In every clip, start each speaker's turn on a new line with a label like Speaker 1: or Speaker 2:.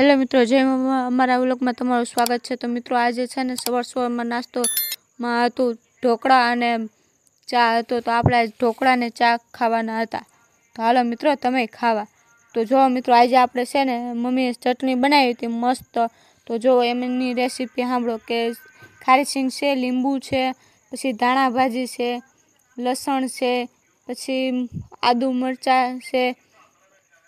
Speaker 1: Hello મિત્રો, જય અમારા વ્લોગમાં તમારું સ્વાગત છે. તો મિત્રો, આજે છે ને સવાર સવારમાં નાસ્તોમાં હતું ઢોકળા અને ચા હતો. તો આપણે ઢોકળા અને ચા ખાવાના હતા. તો હાલો મિત્રો, તમે ખાવા. તો જો મિત્રો, આજે આપણે છે ને મમ્મીએ ચટણી બનાવી હતી મસ્ત. તો જો એમની રેસીપી સાંભળો કે ખારી સિંગ છે, લીંબુ છે, પછી ધાણા ભાજી છે, લસણ છે, પછી આદુ મરચાં છે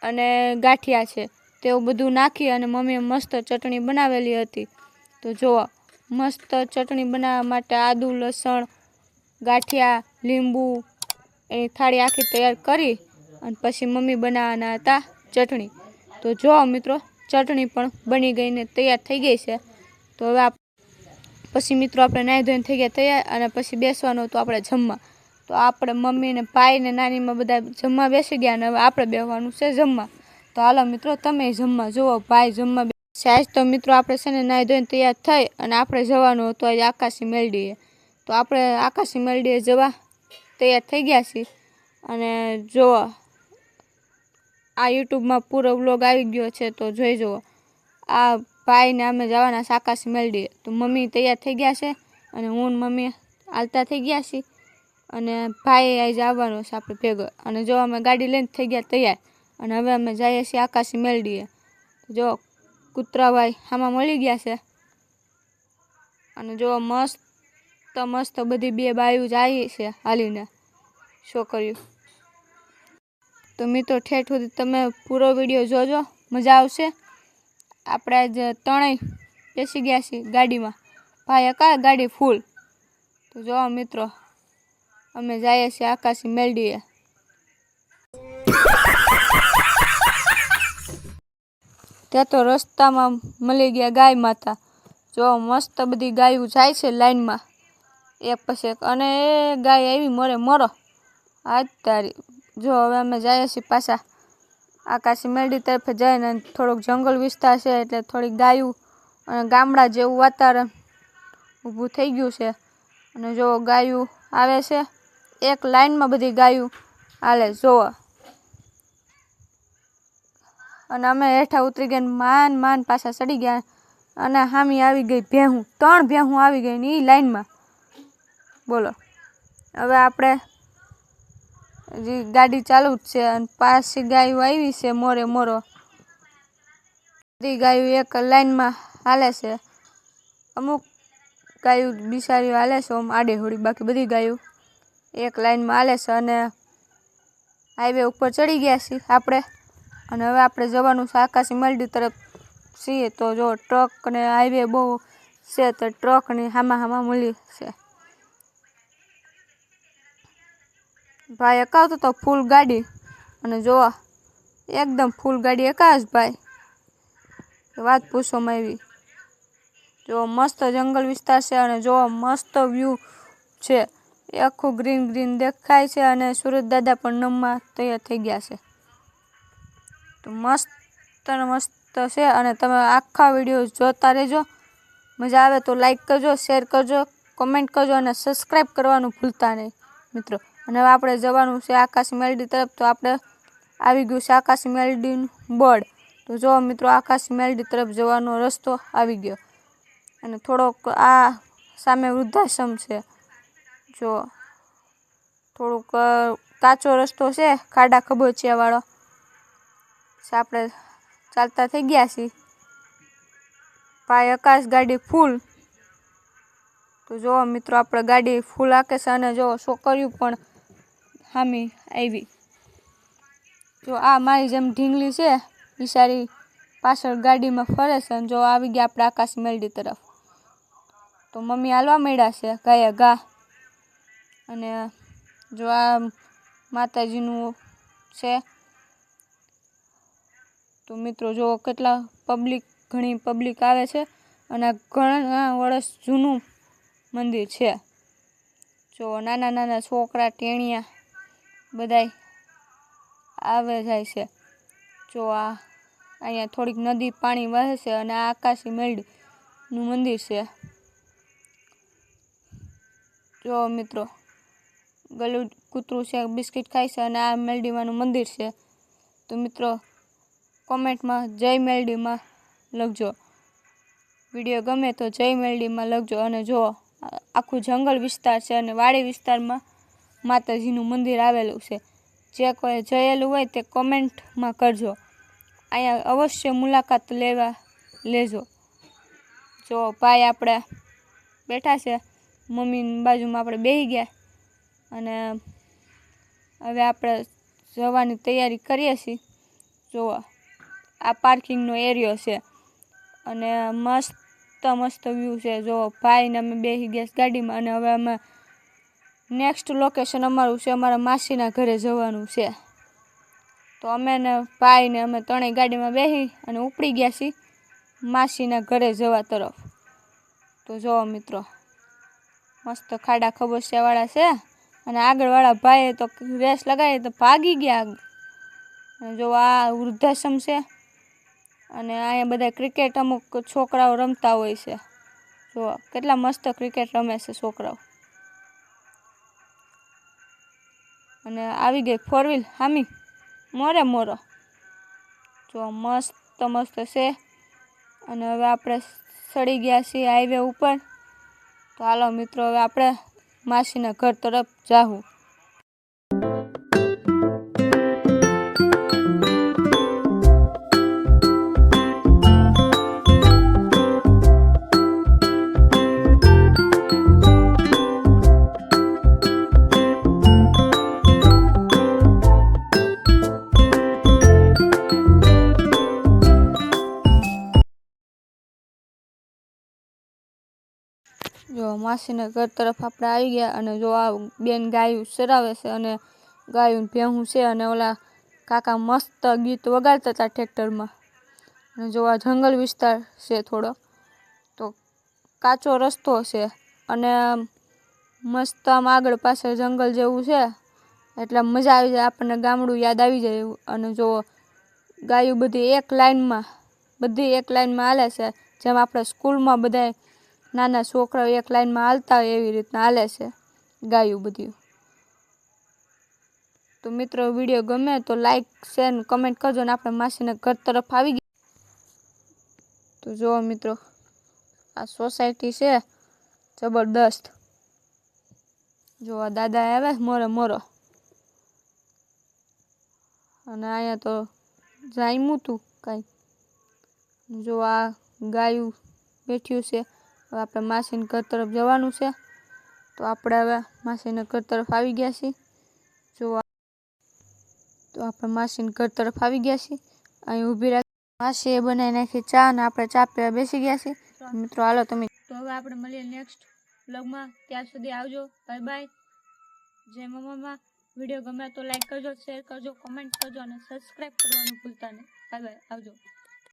Speaker 1: અને ગાંઠિયા છે. તેવું બધું નાખી અને મમ્મીએ મસ્ત ચટણી બનાવેલી હતી. તો જુઓ મસ્ત ચટણી બનાવવા માટે આદુ, લસણ, ગાંઠિયા, લીંબુ એની થાળી આખી તૈયાર કરી અને પછી મમ્મી બનાવવાના હતા ચટણી. તો જુઓ મિત્રો, ચટણી પણ બની ગઈને તૈયાર થઈ ગઈ છે. તો હવે પછી મિત્રો આપણે નાહી ધોઈને થઈ ગયા તૈયાર અને પછી બેસવાનું હતું આપણે જમવા. તો આપણે મમ્મી ને ભાઈ ને નાનીમાં બધા જમવા બેસી ગયા અને હવે આપણે બેસવાનું છે જમવા. તો હાલો મિત્રો, તમે જમવા જુઓ. ભાઈ જમવા બેસે તો મિત્રો આપણે છે ને નાહી ધોઈને તૈયાર થઈ અને આપણે જવાનું હતું આજે આકાશી મેલડીએ. તો આપણે આકાશી મેલડીએ જવા તૈયાર થઈ ગયા છીએ. અને જુઓ, આ યુટ્યુબમાં પૂરો વ્લોગ આવી ગયો છે તો જોઈ જુઓ. આ ભાઈને અમે જવાના છે આકાશી મેલડીએ. તો મમ્મી તૈયાર થઈ ગયા છે અને હું મમ્મી હાલતા થઈ ગયા છીએ. અને ભાઈ આજે આવવાનો છે આપણે ભેગો. અને જો અમે ગાડી લઈને થઈ ગયા તૈયાર. અને હવે અમે જઈએ છીએ આકાશી મેલડીએ. જો, કૂતરાભાઈ આમાં મળી ગયા છે. અને જો મસ્ત મસ્ત બધી બે બાયું જાય છે હાલીને, છોકરીઓ. તો મિત્રો, ઠેઠ સુધી તમે પૂરો વીડિયો જોજો, મજા આવશે. આપણે આજે ત્રણેય બેસી ગયા છીએ ગાડીમાં. ભાઈ કા ગાડી ફૂલ? તો જો મિત્રો, અમે જઈએ છીએ આકાશી મેલડીએ. ત્યાં તો રસ્તામાં મળી ગયા ગાય માતા. જો મસ્ત બધી ગાયું જાય છે લાઈનમાં. એક પછી એક. અને એ ગાય આવી મરે, મરો. આજ તારી. જો હવે અમે જઈએ છીએ પાછા. આકાશી મેલડી તરફે જઈને થોડોક જંગલ વિસ્તાર છે એટલે થોડીક ગાયું અને ગામડા જેવું વાતાવરણ ઊભું થઈ ગયું છે. અને જો ગાયું આવે છે, એક લાઈનમાં બધી ગાયું. હાલે, જોવો. અને અમે હેઠા ઉતરી ગયા માન માન પાછા ચડી ગયા અને હામી આવી ગઈ ભેહું. ત્રણ ભેહું આવી ગઈ ને એ લાઈનમાં. બોલો. હવે આપણે હજી ગાડી ચાલુ જ છે અને પાછી ગાયો આવી છે મોરે મોરો. બધી ગાયો એક લાઈનમાં હાલે છે. અમુક ગાયું બિસારીઓ હાલે છે આમ આડે હોડી બાકી બધી ગાયું એક લાઈનમાં હાલે છે અને હાઈવે ઉપર ચડી ગયા છીએ આપણે. અને હવે આપણે જવાનું છે આકાશી મલડી તરફ છીએ તો જો ટ્રક ને હાઈવે બહુ છે તો ટ્રકની હામા હામા મળી છે. ભાઈ એકાવતો તો ફૂલ ગાડી અને જોવા, એકદમ ફૂલ ગાડી એકાશ ભાઈ. વાત પૂછવામાં આવી. જો મસ્ત જંગલ વિસ્તાર છે અને જો મસ્ત વ્યૂ છે. આખું ગ્રીન ગ્રીન દેખાય છે અને સુરત દાદા પણ નમવા તૈયાર થઈ ગયા છે. તો મસ્ત ને મસ્ત છે અને તમે આખા વીડિયો જોતા રહેજો. મજા આવે તો લાઈક કરજો શેર કરજો કોમેન્ટ કરજો અને સબસ્ક્રાઈબ કરવાનું ભૂલતા નહીં મિત્રો. અને હવે આપણે જવાનું છે આકાશ મેલડી તરફ, તો આપણે આવી ગયું છે આકાશ મેલડીનું બોર્ડ. તો જો મિત્રો આકાશ મેલડી તરફ જવાનો રસ્તો આવી ગયો. અને થોડોક આ સામે વૃદ્ધાશ્રમ છે. જો થોડુંક કાચો રસ્તો છે, ખાડા ખબોચિયાવાળો આપણે ચાલતા થઈ ગયા છીએ. ભાઈ, આકાશ ગાડી ફૂલ તો જો મિત્રો, આપણે ગાડી ફૂલ આકે છે અને જો છોકરીઓ પણ હામી આવી. જો આ મારી જેમ ઢીંગલી છે બિચારી પાછળ ગાડીમાં ફરે છે અને જો આવી ગયા આપણે આકાશ મેલડી તરફ. તો મમ્મી હાલવા માંડ્યા છે, ગાયા ગા. અને જો આ માતાજીનું છે તો મિત્રો જો કેટલા પબ્લિક ઘણી પબ્લિક આવે છે અને આ ઘણા વર્ષ જૂનું મંદિર છે. જો નાના નાના છોકરા ટેણિયા બધાય આવે જાય છે. જો આ અહીંયા થોડીક નદી પાણી વહે છે અને આકાશી મેળનું મંદિર છે. જો મિત્રો ગલુ કૂતરું છે બિસ્કિટ ખાય છે અને આ મેલડીવાનું મંદિર છે. તો મિત્રો કોમેન્ટમાં જય મેલડીમાં લખજો. વીડિયો ગમે તો જય મેલડીમાં લખજો અને જો આખું જંગલ વિસ્તાર છે અને વાડી વિસ્તારમાં માતાજીનું મંદિર આવેલું છે. જે કોઈ જયેલું હોય તે કોમેન્ટમાં કરજો. અહીંયા અવશ્ય મુલાકાત લેવા લેજો. જો ભાઈ આપણે બેઠા છે, મમ્મીની બાજુમાં આપણે બેસી ગયા અને હવે આપણે જવાની તૈયારી કરીએ છીએ. જુઓ આ પાર્કિંગનો એરિયો છે. અને મસ્ત મસ્ત વ્યૂ છે. જો ભાઈને અમે બેસી ગયા ગાડીમાં અને હવે અમે નેક્સ્ટ લોકેશન અમારું છે. અમારા માસીના ઘરે જવાનું છે. તો અમે ને ભાઈને અમે ત્રણેય ગાડીમાં બેસી અને ઉપડી ગયા છીએ માસીના ઘરે જવા તરફ. તો જુઓ મિત્રો, મસ્ત ખાડા ખબોસિયાવાળા છે. અને આગળવાળા ભાઈએ તો રેસ લગાવી તો ભાગી ગયા. જો આ વૃદ્ધાશ્રમ છે અને અહીંયા બધા ક્રિકેટ અમુક છોકરાઓ રમતા હોય છે. જો કેટલા મસ્ત ક્રિકેટ રમે છે છોકરાઓ. અને આવી ગઈ ફોર વ્હીલ હામી? મોરે મોરો. જો મસ્ત મસ્ત છે. અને હવે આપણે સડી ગયા છીએ હાઈવે ઉપર. તો હાલો મિત્રો, હવે આપણે માસીના ઘર તરફ જાવું જો માસીના ઘર તરફ આપણે આવી ગયા અને જો આ બેન ગાયું ચરાવે છે અને ગાયું ભેહું છે અને ઓલા કાકા મસ્ત ગીત વગાડતા હતા ટ્રેક્ટરમાં. અને જો આ જંગલ વિસ્તાર છે થોડો, તો કાચો રસ્તો છે અને મસ્ત આમ આગળ પાછળ જંગલ જેવું છે, એટલે મજા આવી જાય, આપણને ગામડું યાદ આવી જાય એવું. અને જો ગાયું બધી એક લાઈનમાં, બધી એક લાઈનમાં હાલે છે, જેમ આપણે સ્કૂલમાં બધાય નાના છોકરાઓ એક લાઈનમાં હાલતા હોય એવી રીતના હાલે છે, ગાયું બધું. તો મિત્રો, વીડિયો ગમે તો લાઈક શેર કમેન્ટ કરજો ને આપણે માસીને ઘર તરફ આવી ગઈ તો જુઓ મિત્રો, આ સોસાયટી છે, જબરદસ્ત. જો આ દાદા આવે, મોરે મોરો. અને અહીંયા તો જામ્યું તું કાંઈ. જો આ ગાયું બેઠ્યું છે હવે આપણે માસીને ઘર તરફ જવાનું છે. તો આપણે હવે માસીના ઘર તરફ આવી ગયા છીએ. જો તો આપણે માસીને ઘર તરફ આવી ગયા છીએ. અહીં ઊભી રાખી. માસીએ બનાવી નાખી ચા અને આપણે ચા પીવા બેસી ગયા છીએ. મિત્રો, હાલો તમે. તો હવે આપણે મળીએ નેક્સ્ટ બ્લોગમાં ત્યાં સુધી આવજો. બાય બાય જય મમ્મા. વીડિયો ગમે તો લાઈક કરજો શેર કરજો કોમેન્ટ કરજો અને સબસ્ક્રાઈબ કરવાનું ભૂલતા નહીં. બાય બાય આવજો.